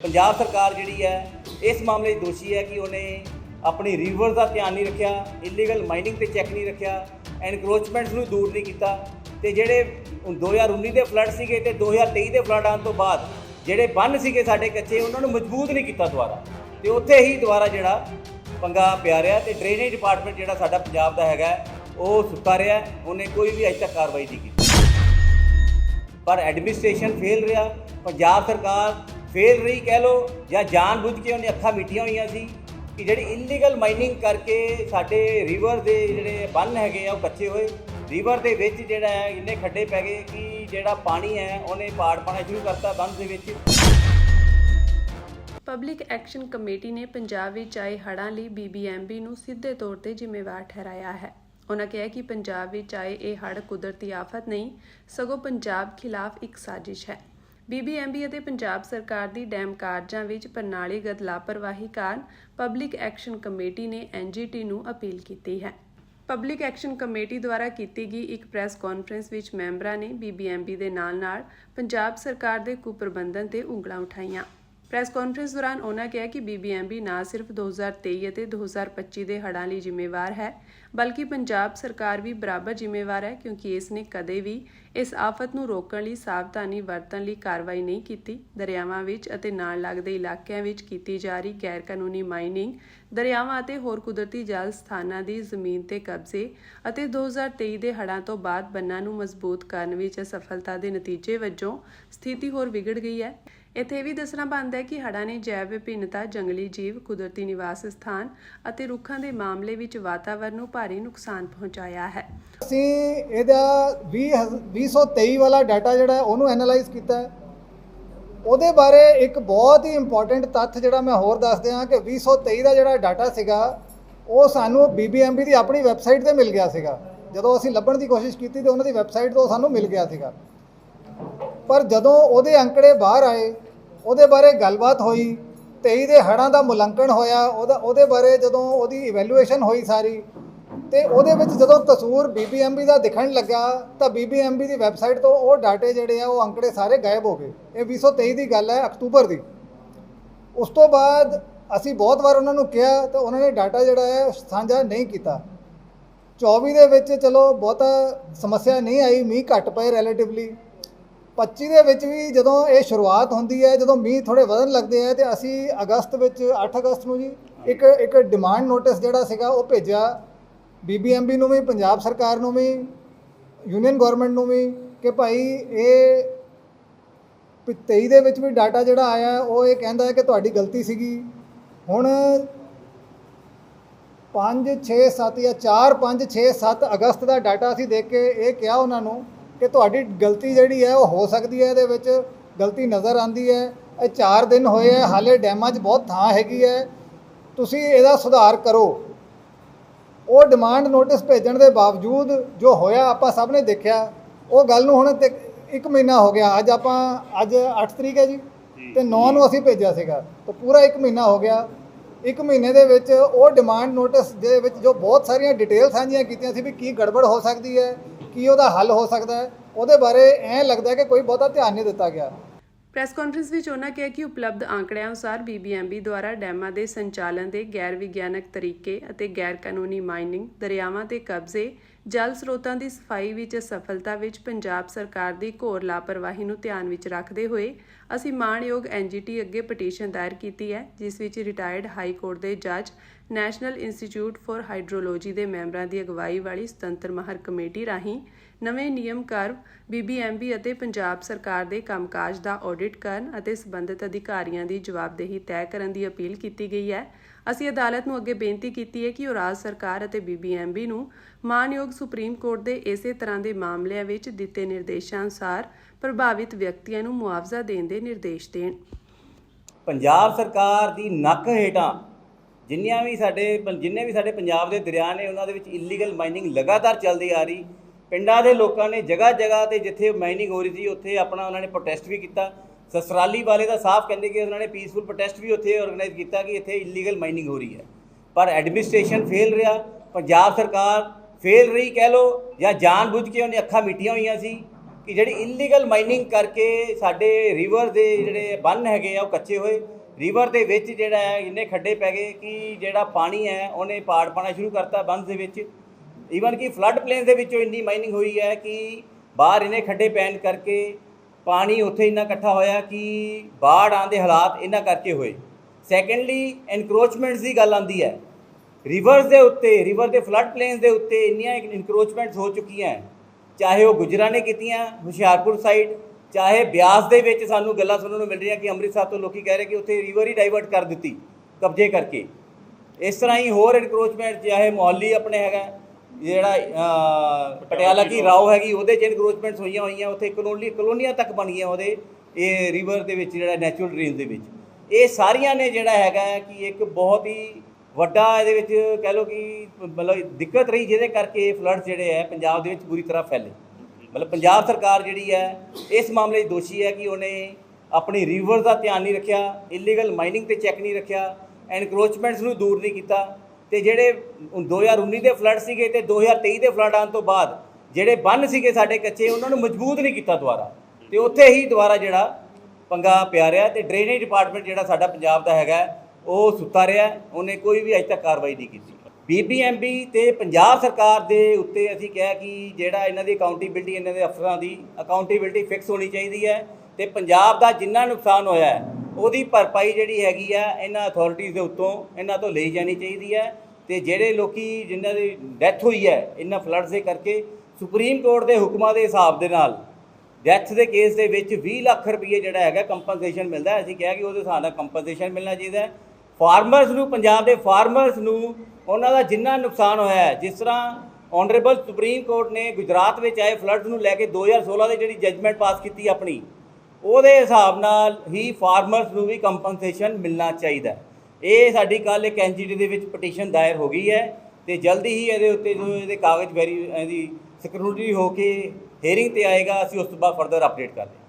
ਪੰਜਾਬ ਸਰਕਾਰ ਜਿਹੜੀ ਹੈ, ਇਸ ਮਾਮਲੇ 'ਚ ਦੋਸ਼ੀ ਹੈ ਕਿ ਉਹਨੇ ਆਪਣੀ ਰਿਵਰ ਦਾ ਧਿਆਨ ਨਹੀਂ ਰੱਖਿਆ ਇਲੀਗਲ ਮਾਈਨਿੰਗ ਤੇ ਚੈੱਕ ਨਹੀਂ ਰੱਖਿਆ ਐਨਕਰੋਚਮੈਂਟਸ ਨੂੰ ਦੂਰ ਨਹੀਂ ਕੀਤਾ ਤੇ ਜਿਹੜੇ ਹੁਣ 2019 ਦੇ ਫਲੱਡ ਸੀਗੇ ਤੇ 2023 ਦੇ ਫਲੱਡ ਆਉਣ ਤੋਂ ਬਾਅਦ ਜਿਹੜੇ ਬੰਨ ਸੀਗੇ ਸਾਡੇ ਕੱਚੇ, ਉਹਨਾਂ ਨੂੰ ਮਜ਼ਬੂਤ ਨਹੀਂ ਕੀਤਾ ਦੁਬਾਰਾ। ਤੇ ਉੱਥੇ ਹੀ ਦੁਬਾਰਾ ਜਿਹੜਾ ਪੰਗਾ ਪਿਆ ਰਿਹਾ ਤੇ ਡਰੇਨੇਜ ਡਿਪਾਰਟਮੈਂਟ ਜਿਹੜਾ ਸਾਡਾ ਪੰਜਾਬ ਦਾ ਹੈਗਾ, ਉਹ ਸੁੱਤਾ ਰਿਹਾ, ਉਹਨੇ ਕੋਈ ਵੀ ਅਜੇ ਤੱਕ ਕਾਰਵਾਈ ਨਹੀਂ ਕੀਤੀ। ਪਰ ਐਡਮਿਨਿਸਟ੍ਰੇਸ਼ਨ ਫੇਲ ਰਿਹਾ, ਪੰਜਾਬ ਸਰਕਾਰ ਫੇਲ ਰਹੀ ਕਹਿ ਲੋ ਜਾਂ ਜਾਣਬੁੱਝ ਕੇ ਉਹਨੇ ਅੱਖਾਂ ਮੀਟੀਆਂ ਹੋਈਆਂ ਸੀ ਕਿ ਜਿਹੜੀ ਇਲੀਗਲ ਮਾਈਨਿੰਗ ਕਰਕੇ ਸਾਡੇ ਰਿਵਰ ਦੇ ਜਿਹੜੇ ਬੰਨ ਹੈਗੇ ਆ, ਉਹ ਕੱਚੇ ਹੋਏ ਰਿਵਰ ਦੇ ਵਿੱਚ ਜਿਹੜਾ ਹੈ, ਇੰਨੇ ਖੱਡੇ ਪੈ ਗਏ ਕਿ ਜਿਹੜਾ ਪਾਣੀ ਹੈ, ਉਹਨੇ ਪਾੜ ਪਾਣਾ ਸ਼ੁਰੂ ਕਰਤਾ ਬੰਨ ਦੇ ਵਿੱਚ। ਪਬਲਿਕ ਐਕਸ਼ਨ ਕਮੇਟੀ ਨੇ ਪੰਜਾਬ ਵਿੱਚ ਆਏ ਹੜ੍ਹਾਂ ਲਈ ਬੀਬੀਐਮਬੀ ਨੂੰ ਸਿੱਧੇ ਤੌਰ ਤੇ ਜ਼ਿੰਮੇਵਾਰ ਠਹਿਰਾਇਆ ਹੈ। ਉਹਨਾਂ ਕਿਹਾ ਕਿ ਪੰਜਾਬ ਵਿੱਚ ਆਏ ਇਹ ਹੜ੍ਹ ਕੁਦਰਤੀ ਆਫਤ ਨਹੀਂ, ਸਗੋਂ ਪੰਜਾਬ ਖਿਲਾਫ ਇੱਕ ਸਾਜ਼ਿਸ਼ ਹੈ। ਬੀਬੀਐਮਬੀ ਅਤੇ ਪੰਜਾਬ ਸਰਕਾਰ ਦੀ ਡੈਮ ਕਾਰਜਾਂ ਵਿੱਚ ਪ੍ਰਣਾਲੀਗਤ ਲਾਪਰਵਾਹੀ ਕਾਰਨ ਪਬਲਿਕ ਐਕਸ਼ਨ ਕਮੇਟੀ ਨੇ ਐਨਜੀਟੀ ਨੂੰ ਅਪੀਲ ਕੀਤੀ ਹੈ। ਪਬਲਿਕ ਐਕਸ਼ਨ ਕਮੇਟੀ ਦੁਆਰਾ ਕੀਤੀ ਗਈ ਇੱਕ ਪ੍ਰੈਸ ਕਾਨਫਰੰਸ ਵਿੱਚ ਮੈਂਬਰਾਂ ਨੇ ਬੀਬੀਐਮਬੀ ਦੇ ਨਾਲ-ਨਾਲ ਪੰਜਾਬ ਸਰਕਾਰ ਦੇ ਕੁਪ੍ਰਬੰਧਨ ਤੇ ਉਂਗਲਾਂ ਉਠਾਈਆਂ। ਪ੍ਰੈਸ ਕਾਨਫਰੰਸ ਦੌਰਾਨ ਉਹਨਾਂ ਕਿਹਾ ਕਿ ਬੀਬੀਐਮਬੀ ਨਾ ਸਿਰਫ 2023 ਅਤੇ 2025 ਦੇ ਹੜ੍ਹਾਂ ਲਈ ਜ਼ਿੰਮੇਵਾਰ ਹੈ, ਬਲਕਿ ਪੰਜਾਬ ਸਰਕਾਰ ਵੀ ਬਰਾਬਰ ਜ਼ਿੰਮੇਵਾਰ ਹੈ ਕਿਉਂਕਿ ਇਸ ਨੇ ਕਦੇ ਵੀ ਇਸ ਆਫਤ ਨੂੰ ਰੋਕਣ ਲਈ ਸਾਵਧਾਨੀ ਵਰਤਣ ਲਈ ਕਾਰਵਾਈ ਨਹੀਂ ਕੀਤੀ। ਦਰਿਆਵਾਂ ਵਿੱਚ ਅਤੇ ਨਾਲ ਲੱਗਦੇ ਇਲਾਕਿਆਂ ਵਿੱਚ ਕੀਤੀ ਜਾ ਰਹੀ ਗੈਰ ਕਾਨੂੰਨੀ ਮਾਈਨਿੰਗ, ਦਰਿਆਵਾਂ ਅਤੇ ਹੋਰ ਕੁਦਰਤੀ ਜਲ ਸਥਾਨਾਂ ਦੀ ਜ਼ਮੀਨ ਤੇ ਕਬਜ਼ੇ ਅਤੇ 2023 ਦੇ ਹੜ੍ਹਾਂ ਤੋਂ ਬਾਅਦ ਬੰਨਾਂ ਨੂੰ ਮਜ਼ਬੂਤ ਕਰਨ ਵਿੱਚ ਅਸਫਲਤਾ ਦੇ ਨਤੀਜੇ ਵਜੋਂ ਸਥਿਤੀ ਹੋਰ ਵਿਗੜ ਗਈ ਹੈ। ਇੱਥੇ ਇਹ ਵੀ ਦੱਸਣਾ ਬਣਦਾ ਹੈ ਕਿ ਹੜ੍ਹਾਂ ਨੇ ਜੈਵ ਵਿਭਿੰਨਤਾ ਜੰਗਲੀ ਜੀਵ, ਕੁਦਰਤੀ ਨਿਵਾਸ ਸਥਾਨ ਅਤੇ ਰੁੱਖਾਂ ਦੇ ਮਾਮਲੇ ਵਿੱਚ ਵਾਤਾਵਰਣ ਨੂੰ ਭਾਰੀ ਨੁਕਸਾਨ ਪਹੁੰਚਾਇਆ ਹੈ। ਅਸੀਂ ਇਹਦਾ 20 2023 ਵਾਲਾ ਡਾਟਾ ਜਿਹੜਾ ਉਹਨੂੰ ਐਨਾਲਾਈਜ਼ ਕੀਤਾ ਹੈ। ਉਹਦੇ ਬਾਰੇ ਇੱਕ ਬਹੁਤ ਹੀ ਇੰਪੋਰਟੈਂਟ ਤੱਥ ਜਿਹੜਾ ਮੈਂ ਹੋਰ ਦੱਸ ਦਿਆਂ ਕਿ 2023 ਦਾ ਜਿਹੜਾ ਡਾਟਾ ਸੀਗਾ, ਉਹ ਸਾਨੂੰ ਬੀਬੀਐਮਬੀ ਦੀ ਆਪਣੀ ਵੈਬਸਾਈਟ ਤੇ ਮਿਲ ਗਿਆ ਸੀਗਾ। ਜਦੋਂ ਅਸੀਂ ਲੱਭਣ ਦੀ ਕੋਸ਼ਿਸ਼ ਕੀਤੀ ਤੇ ਉਹਨਾਂ ਦੀ ਵੈਬਸਾਈਟ ਤੋਂ ਸਾਨੂੰ ਮਿਲ ਗਿਆ ਸੀਗਾ। ਪਰ ਜਦੋਂ ਉਹਦੇ ਅੰਕੜੇ ਬਾਹਰ ਆਏ ਉਹਦੇ ਬਾਰੇ ਗੱਲਬਾਤ ਹੋਈ 23 ਦੇ ਹੜ੍ਹਾਂ ਦਾ ਮੁਲਾਂਕਣ ਹੋਇਆ, ਉਹਦਾ, ਉਹਦੇ ਬਾਰੇ ਜਦੋਂ ਉਹਦੀ ਇਵੈਲੂਏਸ਼ਨ ਹੋਈ ਸਾਰੀ, ਤੇ ਉਹਦੇ ਵਿੱਚ ਜਦੋਂ ਕਸੂਰ ਬੀਬੀਐਮਬੀ ਦਾ ਦਿਖਣ ਲੱਗਾ, ਤਾਂ ਬੀਬੀਐਮਬੀ ਦੀ ਵੈਬਸਾਈਟ ਤੋਂ ਉਹ ਡਾਟੇ ਜਿਹੜੇ ਆ, ਉਹ ਅੰਕੜੇ ਸਾਰੇ ਗਾਇਬ ਹੋ ਗਏ। ਇਹ 2023 ਦੀ ਗੱਲ ਹੈ ਅਕਤੂਬਰ ਦੀ। ਉਸ ਤੋਂ ਬਾਅਦ ਅਸੀਂ ਬਹੁਤ ਵਾਰ ਉਹਨਾਂ ਨੂੰ ਕਿਹਾ, ਤਾਂ ਉਹਨਾਂ ਨੇ ਡਾਟਾ ਜਿਹੜਾ ਹੈ ਸਾਂਝਾ ਨਹੀਂ ਕੀਤਾ। 24 ਦੇ ਵਿੱਚ ਚਲੋ ਬਹੁਤਾ ਸਮੱਸਿਆ ਨਹੀਂ ਆਈ, ਮੀਂਹ ਘੱਟ ਪਏ ਰਿਲੇਟਿਵਲੀ 25 ਦੇ ਵਿੱਚ ਵੀ ਜਦੋਂ ਇਹ ਸ਼ੁਰੂਆਤ ਹੁੰਦੀ ਹੈ, ਜਦੋਂ ਮੀਂਹ ਥੋੜੇ ਵਧਣ ਲੱਗਦੇ ਆ ਤੇ ਅਸੀਂ ਅਗਸਤ ਵਿੱਚ 8 ਅਗਸਤ ਨੂੰ ਜੀ ਇੱਕ ਇੱਕ ਡਿਮਾਂਡ ਨੋਟਿਸ ਜਿਹੜਾ ਸੀਗਾ, ਉਹ ਭੇਜਿਆ। ਬੀਬੀਐਮਬੀ ਨੂੰ ਵੀ, ਪੰਜਾਬ ਸਰਕਾਰ ਨੂੰ ਵੀ ਯੂਨੀਅਨ ਗਵਰਨਮੈਂਟ ਨੂੰ ਵੀ ਕਿ ਭਾਈ ਇਹ 23 ਦੇ ਵਿੱਚ ਵੀ ਡਾਟਾ ਜਿਹੜਾ ਆਇਆ, ਉਹ ਇਹ ਕਹਿੰਦਾ ਹੈ ਕਿ ਤੁਹਾਡੀ ਗਲਤੀ ਸੀਗੀ। ਹੁਣ 5 6 7 ਜਾਂ 4 5 6 7 ਅਗਸਤ ਦਾ ਡਾਟਾ ਅਸੀਂ ਦੇਖ ਕੇ ਇਹ ਕਿਹਾ ਉਹਨਾਂ ਨੂੰ ਕਿ ਤੁਹਾਡੀ ਗਲਤੀ ਜਿਹੜੀ ਹੈ ਉਹ ਹੋ ਸਕਦੀ ਹੈ ਇਹਦੇ ਵਿੱਚ ਗਲਤੀ ਨਜ਼ਰ ਆਂਦੀ ਹੈ। ਇਹ 4 ਦਿਨ ਹੋਏ ਹੈ ਹਾਲੇ ਡੈਮਾਂ 'ਚ ਬਹੁਤ ਥਾਂ ਹੈਗੀ ਹੈ। ਤੁਸੀਂ ਇਹਦਾ ਸੁਧਾਰ ਕਰੋ। ਉਹ ਡਿਮਾਂਡ ਨੋਟਿਸ ਭੇਜਣ ਦੇ ਬਾਵਜੂਦ ਜੋ ਹੋਇਆ ਆਪਾਂ ਸਭ ਨੇ ਦੇਖਿਆ। ਉਹ ਗੱਲ ਨੂੰ ਹੁਣ ਇੱਕ ਮਹੀਨਾ ਹੋ ਗਿਆ। ਅੱਜ ਆਪਾਂ ਅੱਜ 8 ਤਰੀਕ ਹੈ ਜੀ। ਤੇ 9 ਨੂੰ ਅਸੀਂ ਭੇਜਿਆ ਸੀਗਾ। ਤਾਂ ਪੂਰਾ ਇੱਕ ਮਹੀਨਾ ਹੋ ਗਿਆ। ਇੱਕ ਮਹੀਨੇ ਦੇ ਵਿੱਚ ਉਹ ਡਿਮਾਂਡ ਨੋਟਿਸ ਦੇ ਵਿੱਚ ਜੋ ਬਹੁਤ ਸਾਰੀਆਂ ਡਿਟੇਲ ਸਾਂਝੀਆਂ ਕੀਤੀਆਂ ਸੀ ਵੀ ਕੀ ਗੜਬੜ ਹੋ ਸਕਦੀ ਹੈ। ਕੀ ਉਹਦਾ ਹੱਲ ਹੋ ਸਕਦਾ ਹੈ? ਉਹਦੇ ਬਾਰੇ ਐਂ ਲੱਗਦਾ ਹੈ ਕਿ ਕੋਈ ਬਹੁਤਾ ਧਿਆਨ ਨਹੀਂ ਦਿੱਤਾ ਗਿਆ। ਪ੍ਰੈਸ ਕਾਨਫਰੰਸ ਵਿੱਚ ਉਹਨਾਂ ਕਿਹਾ ਕਿ ਉਪਲਬਧ ਆંકੜਿਆਂ ਅਨੁਸਾਰ ਬੀਬੀਐਮਬੀ ਦੁਆਰਾ ਡੈਮਾਂ ਦੇ ਸੰਚਾਲਨ ਦੇ ਗੈਰ ਵਿਗਿਆਨਕ ਤਰੀਕੇ ਅਤੇ ਗੈਰ ਕਾਨੂੰਨੀ ਮਾਈਨਿੰਗ, ਦਰਿਆਵਾਂ ਤੇ ਕਬਜ਼ੇ, ਜਲ ਸਰੋਤਾਂ ਦੀ ਸਫ਼ਾਈ ਵਿੱਚ ਅਸਫਲਤਾ ਵਿੱਚ ਪੰਜਾਬ ਸਰਕਾਰ ਦੀ ਘੋਰ ਲਾਪਰਵਾਹੀ ਨੂੰ ਧਿਆਨ ਵਿੱਚ ਰੱਖਦੇ ਹੋਏ ਅਸੀਂ ਮਾਣਯੋਗ ਐਨਜੀਟੀ ਅੱਗੇ ਪਟੀਸ਼ਨ ਦਾਇਰ ਕੀਤੀ ਹੈ, ਜਿਸ ਵਿੱਚ ਰਿਟਾਇਰਡ ਹਾਈ ਕੋਰਟ ਦੇ ਜੱਜ ਨੈਸ਼ਨਲ ਇੰਸਟੀਚਿਊਟ ਫਾਰ ਹਾਈਡਰੋਲੋਜੀ ਦੇ ਮੈਂਬਰਾਂ ਦੀ ਅਗਵਾਈ ਵਾਲੀ ਸੁਤੰਤਰ ਮਾਹਰ ਕਮੇਟੀ ਰਾਹੀਂ ਨਵੇਂ ਨਿਯਮ ਕਰਵ ਬੀਬੀਐਮਬੀ ਅਤੇ ਪੰਜਾਬ ਸਰਕਾਰ ਦੇ ਕੰਮਕਾਜ ਦਾ ਆਡਿਟ ਕਰਨ ਅਤੇ ਸਬੰਧਿਤ ਅਧਿਕਾਰੀਆਂ ਦੀ ਜਵਾਬਦੇਹੀ ਤੈਅ ਕਰਨ ਦੀ ਅਪੀਲ ਕੀਤੀ ਗਈ ਹੈ। ਅਸੀਂ ਅਦਾਲਤ ਨੂੰ ਅੱਗੇ ਬੇਨਤੀ ਕੀਤੀ ਹੈ ਕਿ ਉਹ ਰਾਜ ਸਰਕਾਰ ਅਤੇ ਬੀਬੀਐਮਬੀ ਨੂੰ ਮਾਨਯੋਗ ਸੁਪਰੀਮ ਕੋਰਟ ਦੇ ਇਸੇ ਤਰ੍ਹਾਂ ਦੇ ਮਾਮਲਿਆਂ ਵਿੱਚ ਦਿੱਤੇ ਨਿਰਦੇਸ਼ਾਂ ਅਨੁਸਾਰ ਪ੍ਰਭਾਵਿਤ ਵਿਅਕਤੀਆਂ ਨੂੰ ਮੁਆਵਜ਼ਾ ਦੇਣ ਦੇ ਨਿਰਦੇਸ਼ ਦੇਣ। ਪੰਜਾਬ ਸਰਕਾਰ ਦੀ ਨੱਕ ਹੇਠਾਂ ਜਿੰਨੀਆਂ ਵੀ ਸਾਡੇ ਪੰ- ਜਿੰਨੇ ਵੀ ਸਾਡੇ ਪੰਜਾਬ ਦੇ ਦਰਿਆ ਨੇ, ਉਹਨਾਂ ਦੇ ਵਿੱਚ ਇਲੀਗਲ ਮਾਈਨਿੰਗ ਲਗਾਤਾਰ ਚੱਲਦੀ ਆ ਰਹੀ। ਪਿੰਡਾਂ ਦੇ ਲੋਕਾਂ ਨੇ ਜਗ੍ਹਾ ਜਗ੍ਹਾ ਤੇ ਜਿੱਥੇ ਮਾਈਨਿੰਗ ਹੋ ਰਹੀ ਸੀ, ਉੱਥੇ ਆਪਣਾ ਉਹਨਾਂ ਨੇ ਪ੍ਰੋਟੈਸਟ ਵੀ ਕੀਤਾ। ਸਸਰਾਲੀ ਵਾਲੇ ਦਾ ਸਾਫ਼ ਕਹਿੰਦੇ ਕਿ ਉਹਨਾਂ ਨੇ ਪੀਸਫੁਲ ਪ੍ਰੋਟੈਸਟ ਵੀ ਉੱਥੇ ਆਰਗੇਨਾਈਜ਼ ਕੀਤਾ ਕਿ ਇੱਥੇ ਇਲੀਗਲ ਮਾਈਨਿੰਗ ਹੋ ਰਹੀ ਹੈ। ਪਰ ਐਡਮਿਨਿਸਟ੍ਰੇਸ਼ਨ ਫੇਲ ਰਿਹਾ, ਪੰਜਾਬ ਸਰਕਾਰ ਫੇਲ ਰਹੀ ਕਹਿ ਲੋ ਜਾਂ ਜਾਣਬੁੱਝ ਕੇ ਉਹਨੇ ਅੱਖਾਂ ਮੀਟੀਆਂ ਹੋਈਆਂ ਸੀ ਕਿ ਜਿਹੜੀ ਇਲੀਗਲ ਮਾਈਨਿੰਗ ਕਰਕੇ ਸਾਡੇ ਰਿਵਰ ਦੇ ਜਿਹੜੇ ਬੰਨ ਹੈਗੇ ਆ, ਉਹ ਕੱਚੇ ਹੋਏ। ਰਿਵਰ ਦੇ ਵਿੱਚ ਜਿਹੜਾ ਹੈ, ਇੰਨੇ ਖੱਡੇ ਪੈ ਗਏ ਕਿ ਜਿਹੜਾ ਪਾਣੀ ਹੈ, ਉਹਨੇ ਪਾੜ ਪਾਣਾ ਸ਼ੁਰੂ ਕਰਤਾ ਬੰਦ ਦੇ ਵਿੱਚ। ਈਵਨ ਕਿ ਫਲੱਡ ਪਲੇਨ ਦੇ ਵਿੱਚੋਂ ਇੰਨੀ ਮਾਈਨਿੰਗ ਹੋਈ ਹੈ ਕਿ ਬਾਹਰ ਇੰਨੇ ਖੱਡੇ ਪੈਣ ਕਰਕੇ ਪਾਣੀ ਉੱਥੇ ਇੰਨਾ ਇਕੱਠਾ ਹੋਇਆ ਕਿ ਬਾੜ ਆਉਣ ਦੇ ਹਾਲਾਤ ਇਹਨਾਂ ਕਰਕੇ ਹੋਏ। ਸੈਕੰਡਲੀ ਐਨਕਰੋਚਮੈਂਟਸ ਦੀ ਗੱਲ ਆਂਦੀ ਹੈ। ਰਿਵਰਸ ਦੇ ਉੱਤੇ ਰਿਵਰ ਦੇ ਫਲੱਡ ਪਲੇਨਸ ਦੇ ਉੱਤੇ ਇੰਨੀਆਂ ਇਨਕਰੋਚਮੈਂਟਸ ਹੋ ਚੁੱਕੀਆਂ। ਹੈ। ਚਾਹੇ ਉਹ ਗੁਜਰਾਂ ਨੇ ਕੀਤੀਆਂ, ਹੁਸ਼ਿਆਰਪੁਰ ਸਾਈਡ ਚਾਹੇ ਬਿਆਸ ਦੇ ਵਿੱਚ ਸਾਨੂੰ ਗੱਲਾਂ ਸੁਣਨ ਨੂੰ ਮਿਲ ਰਹੀਆਂ ਕਿ ਅੰਮ੍ਰਿਤਸਰ ਤੋਂ ਲੋਕੀ ਕਹਿ ਰਹੇ ਕਿ ਉੱਥੇ ਰਿਵਰ ਹੀ ਡਾਈਵਰਟ ਕਰ ਦਿੱਤੀ ਕਬਜ਼ੇ ਕਰਕੇ। ਇਸ ਤਰ੍ਹਾਂ ਹੀ ਹੋਰ ਇਨਕਰੋਚਮੈਂਟ ਚਾਹੇ ਮੁਹੱਲੀ ਆਪਣੇ ਹੈਗਾ ਜਿਹੜਾ ਪਟਿਆਲਾ ਕੀ ਰਾਓ ਹੈਗੀ ਉਹਦੇ ਚ ਇਨਕਰੋਚਮੈਂਟਸ ਹੋਈਆਂ ਹੋਈਆਂ ਉੱਥੇ ਕਲੋਨੀ ਕਲੋਨੀਆਂ ਤੱਕ ਬਣ ਗਈਆਂ ਉਹਦੇ ਇਹ ਰਿਵਰ ਦੇ ਵਿੱਚ ਜਿਹੜਾ ਨੈਚੁਰਲ ਡਰੇਨ ਦੇ ਵਿੱਚ। ਇਹ ਸਾਰੀਆਂ ਨੇ ਜਿਹੜਾ ਹੈਗਾ ਕਿ ਇੱਕ ਬਹੁਤ ਹੀ ਵੱਡਾ ਇਹਦੇ ਵਿੱਚ ਕਹਿ ਲਓ ਕਿ ਮਤਲਬ ਦਿੱਕਤ ਰਹੀ ਜਿਹਦੇ ਕਰਕੇ ਫਲੱਡ ਜਿਹੜੇ ਹੈ ਪੰਜਾਬ ਦੇ ਵਿੱਚ ਬੁਰੀ ਤਰ੍ਹਾਂ ਫੈਲੇ। ਮਤਲਬ ਪੰਜਾਬ ਸਰਕਾਰ ਜਿਹੜੀ ਹੈ, ਇਸ ਮਾਮਲੇ 'ਚ ਦੋਸ਼ੀ ਹੈ ਕਿ ਉਹਨੇ ਆਪਣੀ ਰਿਵਰ ਦਾ ਧਿਆਨ ਨਹੀਂ ਰੱਖਿਆ ਇਲੀਗਲ ਮਾਈਨਿੰਗ ਤੇ ਚੈੱਕ ਨਹੀਂ ਰੱਖਿਆ ਐਨਕਰੋਚਮੈਂਟਸ ਨੂੰ ਦੂਰ ਨਹੀਂ ਕੀਤਾ ਤੇ ਜਿਹੜੇ 2019 ਦੇ ਫਲੱਡ ਸੀਗੇ ਤੇ 2023 ਦੇ ਫਲੱਡ ਆਉਣ ਤੋਂ ਬਾਅਦ ਜਿਹੜੇ ਬੰਨ ਸੀਗੇ ਸਾਡੇ ਕੱਚੇ, ਉਹਨਾਂ ਨੂੰ ਮਜ਼ਬੂਤ ਨਹੀਂ ਕੀਤਾ ਦੁਬਾਰਾ। ਤੇ ਉੱਥੇ ਹੀ ਦੁਬਾਰਾ ਜਿਹੜਾ ਪੰਗਾ ਪਿਆ ਰਿਹਾ ਤੇ ਡਰੇਨੇਜ ਡਿਪਾਰਟਮੈਂਟ ਜਿਹੜਾ ਸਾਡਾ ਪੰਜਾਬ ਦਾ ਹੈਗਾ, ਉਹ ਸੁੱਤਾ ਰਿਹਾ, ਉਹਨੇ ਕੋਈ ਵੀ ਅਜੇ ਤੱਕ ਕਾਰਵਾਈ ਨਹੀਂ ਕੀਤੀ। ਬੀਬੀਐਮਬੀ ਤੇ ਪੰਜਾਬ ਸਰਕਾਰ ਦੇ ਉੱਤੇ ਅਸੀਂ ਕਿਹਾ ਕਿ ਜਿਹੜਾ ਇਹਨਾਂ ਦੀ ਅਕਾਊਂਟੇਬਿਲਟੀ ਇਹਨਾਂ ਦੇ ਅਫਸਰਾਂ ਦੀ ਅਕਾਊਂਟੇਬਿਲਟੀ ਫਿਕਸ ਹੋਣੀ ਚਾਹੀਦੀ ਹੈ ਤੇ ਪੰਜਾਬ ਦਾ ਜਿੰਨਾ ਨੁਕਸਾਨ ਹੋਇਆ ਹੈ, ਉਹਦੀ ਭਰਪਾਈ ਜਿਹੜੀ ਹੈਗੀ ਆ, ਇਹਨਾਂ ਅਥਾਰਟੀਜ਼ ਦੇ ਉੱਤੋਂ ਇਹਨਾਂ ਤੋਂ ਲਈ ਜਾਣੀ ਚਾਹੀਦੀ ਹੈ ਤੇ ਜਿਹੜੇ ਲੋਕੀ ਜਿਨ੍ਹਾਂ ਦੀ ਡੈਥ ਹੋਈ ਹੈ, ਇਹਨਾਂ ਫਲੱਡਸ ਦੇ ਕਰਕੇ ਸੁਪਰੀਮ ਕੋਰਟ ਦੇ ਹੁਕਮਾਂ ਦੇ ਹਿਸਾਬ ਦੇ ਨਾਲ ਡੈਥ ਦੇ ਕੇਸ ਦੇ ਵਿੱਚ 20 ਲੱਖ ਰੁਪਏ ਜਿਹੜਾ ਹੈਗਾ ਕੰਪਨਸੇਸ਼ਨ ਮਿਲਦਾ ਅਸੀਂ ਕਿਹਾ ਕਿ ਉਹਦੇ ਹਿਸਾਬ ਨਾਲ ਕੰਪਨਸੇਸ਼ਨ ਮਿਲਣਾ ਚਾਹੀਦਾ ਹੈ। ਫਾਰਮਰਸ ਨੂੰ, ਪੰਜਾਬ ਦੇ ਫਾਰਮਰਸ ਨੂੰ ਉਹਨਾਂ ਦਾ ਜਿੰਨਾ ਨੁਕਸਾਨ ਹੋਇਆ ਹੈ, ਜਿਸ ਤਰ੍ਹਾਂ ਆਨਰੇਬਲ ਸੁਪਰੀਮ ਕੋਰਟ ਨੇ ਗੁਜਰਾਤ ਵਿੱਚ ਆਏ ਫਲੱਡਸ ਨੂੰ ਲੈ ਕੇ 2016 ਦੇ ਜਿਹੜੀ ਜੱਜਮੈਂਟ ਪਾਸ ਕੀਤੀ ਆਪਣੀ, ਉਹਦੇ ਹਿਸਾਬ ਨਾਲ ਹੀ ਫਾਰਮਰਸ ਨੂੰ ਵੀ ਕੰਪਨਸੇਸ਼ਨ ਮਿਲਣਾ ਚਾਹੀਦਾ ਇਹ ਸਾਡੀ ਕੱਲ ਇੱਕ ਐਨਜੀਟੀ ਦੇ ਵਿੱਚ ਪਟੀਸ਼ਨ ਦਾਇਰ ਹੋ ਗਈ ਹੈ ਤੇ ਜਲਦੀ ਹੀ ਇਹਦੇ ਉੱਤੇ ਜੋ ਇਹਦੇ ਕਾਗਜ਼ ਵੈਰੀ, ਇਹਦੀ ਸਕਰੂਟਨੀ ਹੋ ਕੇ ਹੀਅਰਿੰਗ ਤੇ ਆਏਗਾ, ਅਸੀਂ ਉਸ ਤੋਂ ਬਾਅਦ ਫਰਦਰ ਅਪਡੇਟ ਕਰਦੇ ਹਾਂ।